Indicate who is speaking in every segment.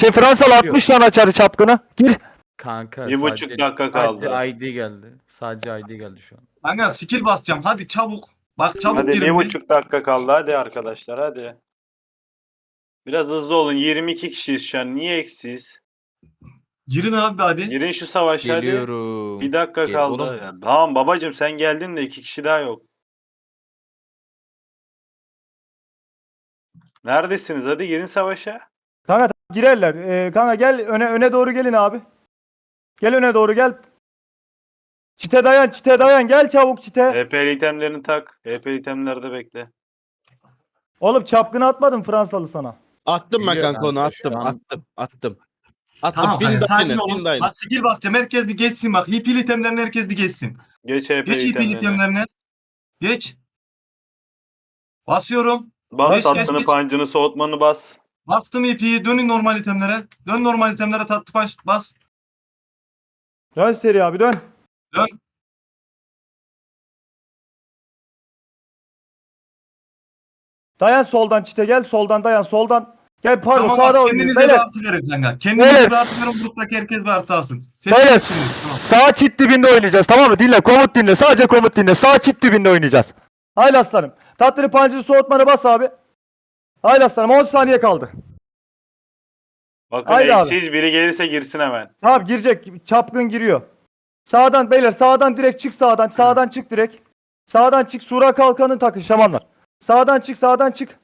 Speaker 1: Şey Fransal 60 tane açarı çapkını. Gir.
Speaker 2: Kanka
Speaker 3: Bir buçuk
Speaker 2: sadece-
Speaker 3: dakika kaldı.
Speaker 2: Sadece ID geldi. Sadece ID geldi şu an.
Speaker 4: Kanka skill basacağım. Hadi çabuk. Bak çabuk
Speaker 3: Hadi bir
Speaker 4: girin. bir.
Speaker 3: buçuk dakika kaldı. Hadi arkadaşlar hadi. Biraz hızlı olun. 22 kişiyiz şu an. Niye eksiyiz?
Speaker 4: Girin abi hadi.
Speaker 3: Girin şu savaşa hadi.
Speaker 5: Geliyorum.
Speaker 3: Bir dakika
Speaker 5: Gel
Speaker 3: kaldı.
Speaker 5: oğlum.
Speaker 3: Ya, tamam babacım sen geldin de iki kişi daha yok. Neredesiniz? Hadi girin savaşa.
Speaker 1: Kanka girerler. Ee, kanka gel öne öne doğru gelin abi. Gel öne doğru gel. Çite dayan, çite dayan. Gel çabuk çite.
Speaker 3: HP itemlerini tak. HP itemlerde bekle.
Speaker 1: Oğlum çapkını atmadım Fransalı sana.
Speaker 6: Attım ben
Speaker 2: Biliyor
Speaker 6: kanka onu
Speaker 2: şu
Speaker 6: attım
Speaker 2: an-
Speaker 6: attım attım. Attım
Speaker 4: Tamam
Speaker 6: bin
Speaker 4: kanka sakin olun.
Speaker 6: dayını.
Speaker 4: Bak skill basacağım. Herkes bir geçsin bak. Hipil itemlerini herkes bir geçsin.
Speaker 3: Geç HP
Speaker 4: Geç hipil
Speaker 3: itemlerini.
Speaker 4: itemlerini. Geç. Basıyorum.
Speaker 3: Bas
Speaker 4: Geç, geç,
Speaker 3: tatlını,
Speaker 4: geç.
Speaker 3: pancını, soğutmanı bas.
Speaker 4: Bastım ipiyi. Dönün normal itemlere. Dön normal itemlere tatlı baş bas.
Speaker 1: Dön seri abi dön.
Speaker 4: Dön.
Speaker 1: Dayan soldan çite gel. Soldan dayan soldan. Gel pardon
Speaker 4: Tamam
Speaker 1: sağda
Speaker 4: bak,
Speaker 1: oynayın.
Speaker 4: kendinize
Speaker 1: Beyler,
Speaker 4: bir artı verin kanka. Kendinize
Speaker 1: Evet.
Speaker 4: bir artı verin. Gruptaki herkes bir artı alsın. Ses
Speaker 1: Beyler
Speaker 4: geçsiniz. Tamam.
Speaker 1: sağ çit dibinde oynayacağız tamam mı? Dinle komut dinle. Sadece komut dinle. Sağ çit dibinde oynayacağız. Haydi aslanım. Tatlını pancını soğutmanı bas abi. Haydi aslanım 10 saniye kaldı.
Speaker 3: Bakın
Speaker 1: Haydi abi.
Speaker 3: eksiz biri gelirse girsin hemen.
Speaker 1: Tamam girecek. Çapkın giriyor. Sağdan beyler sağdan direkt çık sağdan. Sağdan çık direkt. Sağdan çık. Sura kalkanın takın şamanlar. Sağdan çık sağdan çık.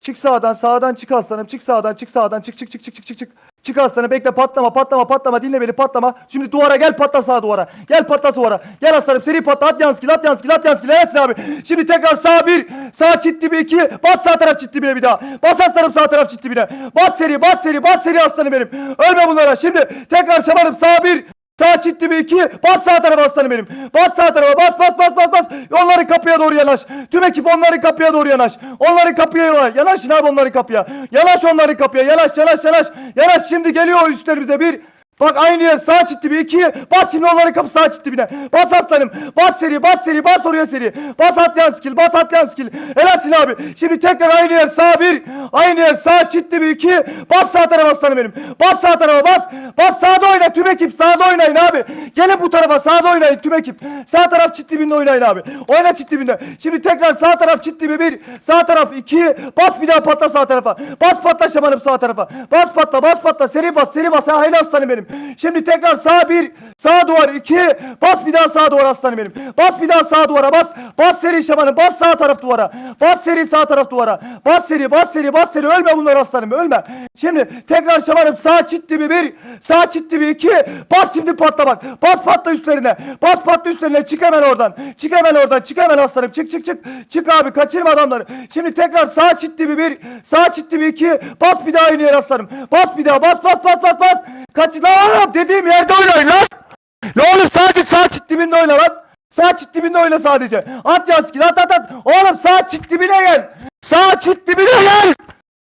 Speaker 1: Çık sağdan sağdan çık aslanım. Çık sağdan çık sağdan çık çık çık çık çık çık çık. Çık aslanım bekle patlama patlama patlama dinle beni patlama. Şimdi duvara gel patla sağa duvara. Gel patla duvara. Gel aslanım seri patla at yanskil at yanskil at yanskil Ersin abi. Şimdi tekrar sağ bir sağ çit dibi iki bas sağ taraf çit bir daha. Bas aslanım sağ taraf çit dibine. Bas seri bas seri bas seri aslanım benim. Ölme bunlara şimdi tekrar şamanım sağ bir Sağ çit dibi iki. Bas sağ tarafa aslanım benim. Bas sağ tarafa. Bas bas bas bas bas. Onların kapıya doğru yanaş. Tüm ekip onların kapıya doğru yanaş. Onların kapıya yanaş. Yanaşın abi onların kapıya. Yanaş onların kapıya. Yanaş yanaş yanaş. Yanaş şimdi geliyor üstlerimize bir. Bak aynı yer sağ çit dibi iki. Bas şimdi onların kapı sağ çit dibine. Bas aslanım. Bas seri bas seri bas oraya seri. Bas atlayan skill bas atlayan skill. Helalsin abi. Şimdi tekrar aynı yer sağ bir. Aynı yer sağ çit dibi iki. Bas sağ tarafa aslanım benim. Bas sağ tarafa bas. Bas sağda oyna tüm ekip sağda oynayın abi. Gelin bu tarafa sağda oynayın tüm ekip. Sağ taraf çit dibinde oynayın abi. Oyna çit dibinde. Şimdi tekrar sağ taraf çit dibi bir. Sağ taraf iki. Bas bir daha patla sağ tarafa. Bas patla şamanım sağ tarafa. Bas patla bas patla seri bas seri bas. Ha aslanım benim. Şimdi tekrar sağ bir. Sağ duvar iki. Bas bir daha sağ duvar aslanım benim. Bas bir daha sağ duvara bas. Bas seri şamanım. Bas sağ taraf duvara. Bas seri sağ taraf duvara. Bas seri bas seri bas seri. Ölme bunlar aslanım ölme. Şimdi tekrar şamanım sağ çit dibi bir. Sağ çit dibi iki. Bas şimdi patla bak. Bas patla üstlerine. Bas patla üstlerine. Çık hemen oradan. Çık hemen oradan. Çık hemen aslanım. Çık çık çık. Çık abi kaçırma adamları. Şimdi tekrar sağ çit dibi bir. Sağ çit dibi iki. Bas bir daha yer aslanım. Bas bir daha. Bas bas bas bas bas. Kaç lan oğlum dediğim yerde oynayın lan. Ya oğlum sadece sağ çit dibinde oyna lan. Sağ çit dibinde oyna sadece. At yanskin at at at. Oğlum sağ çit dibine gel. Sağ çit dibine gel.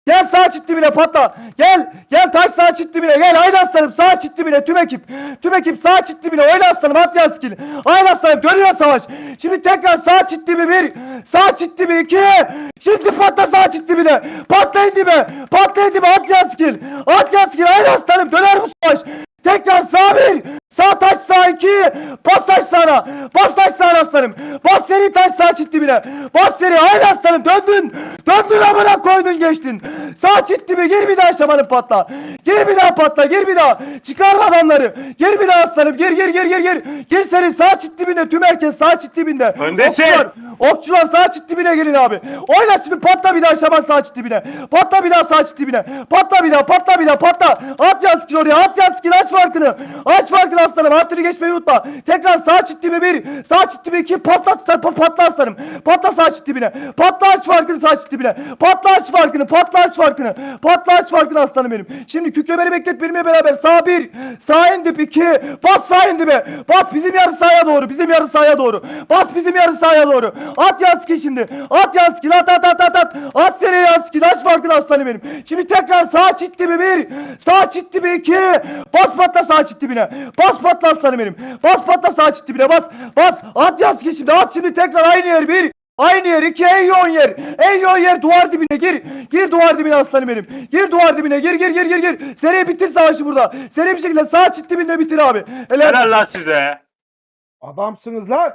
Speaker 1: Gel sağ çit dibine patla. Gel. Gel taş sağ çit dibine. Gel haydi aslanım sağ çit dibine tüm ekip. Tüm ekip sağ çit dibine. Oyna aslanım at yanskin. Haydi aslanım dönüyor savaş. Şimdi tekrar sağ çit dibi bir. Sağ çit dibi iki. Şimdi patla sağ çit dibine. Patlayın dibe. Patlayın dibe at yanskin. At yanskin haydi aslanım döner bu savaş. Tekrar sağ bir. Sağ taş iki. Bas taş sağına. Bas taş sağına aslanım. Bas seri taş sağ çit dibine. Bas seri haydi aslanım döndün. Döndün amına koydun geçtin. Sağ çit dibi gir bir daha şamanım patla. Gir bir daha patla gir bir daha. Çıkarma adamları. Gir bir daha aslanım. Gir gir gir gir gir. Gir senin sağ çit dibinde tüm herkes sağ çit dibinde.
Speaker 3: Öndesin.
Speaker 1: Okçular, okçular sağ çit dibine gelin abi. Oyna şimdi patla bir daha şaman sağ çit dibine. Patla bir daha sağ çit dibine. Patla bir daha patla bir daha patla. At yanskin oraya at yanskin aç farkını. Aç farkını aslanım. Hattını geçmeyi unutma. Tekrar sağ çit dibi bir. Sağ çit dibi iki. Patla, pa- patla aslanım. Patla sağ çit dibine. Patla aç farkını sağ çit dibine. Patla aç farkını. Patla aç farkını. Patla aç farkını aslanım benim. Şimdi küklemeni beklet benimle beraber. Sağ bir. Sağ indip iki. Bas sağ indibe. Bas bizim yarı sahaya doğru. Bizim yarı sahaya doğru. Bas bizim yarı sahaya doğru. At yanskin şimdi. At yanskin. At at at at at. At seri yanskin. Aç farkını aslanım benim. Şimdi tekrar sağ çit dibi bir. Sağ çit dibi iki. Bas patla sağ çit dibine. Bas patla aslanım benim. Bas patla sağ çit dibine. Bas. Bas. At yanskin şimdi. At şimdi tekrar aynı yer bir. Aynı yer iki en yoğun yer. En yoğun yer duvar dibine gir. Gir duvar dibine aslanım benim. Gir duvar dibine gir gir gir gir gir. Seriye bitir savaşı burada. Seri bir şekilde sağ çit dibinde bitir abi. Helal.
Speaker 3: Helal lan size.
Speaker 5: Adamsınız lan.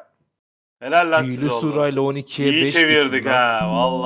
Speaker 3: Helal lan
Speaker 7: Büyülü
Speaker 3: size oğlum.
Speaker 7: surayla 12'ye 5
Speaker 3: İyi çevirdik ha vallahi.